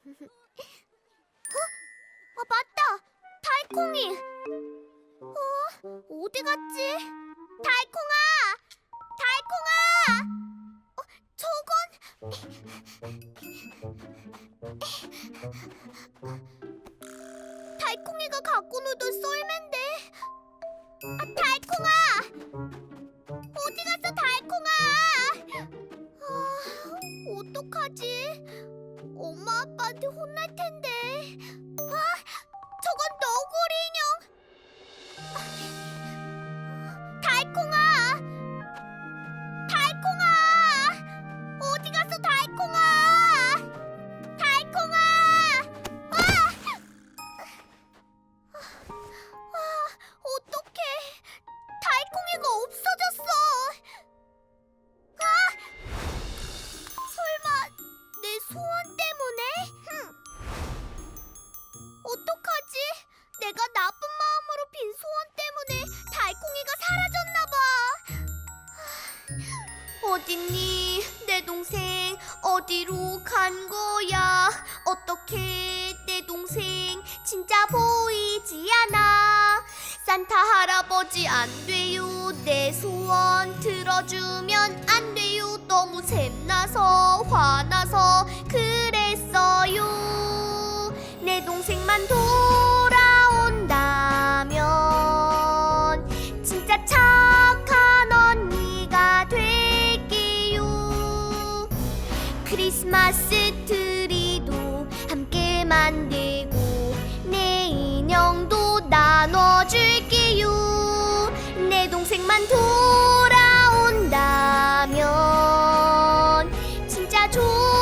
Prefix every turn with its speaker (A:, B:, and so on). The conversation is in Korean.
A: 어, 맞다. 달콩이. 어, 어디 갔지? 달콩아! 달콩아! 어, 저건 달콩이가 갖고 놀던 썰매인데. 아, 달콩아! 엄마 아빠한테 혼날 텐데. 어딨니? 내 동생 어디로 간 거야? 어떻게 내 동생 진짜 보이지 않아? 산타 할아버지 안 돼요. 내 소원 들어주면 안 돼요. 너무 샘나서 화나서 그랬어요. 내 동생만 돌 크리스마스 트리도 함께 만들고 내 인형도 나눠줄게요. 내 동생만 돌아온다면 진짜 좋은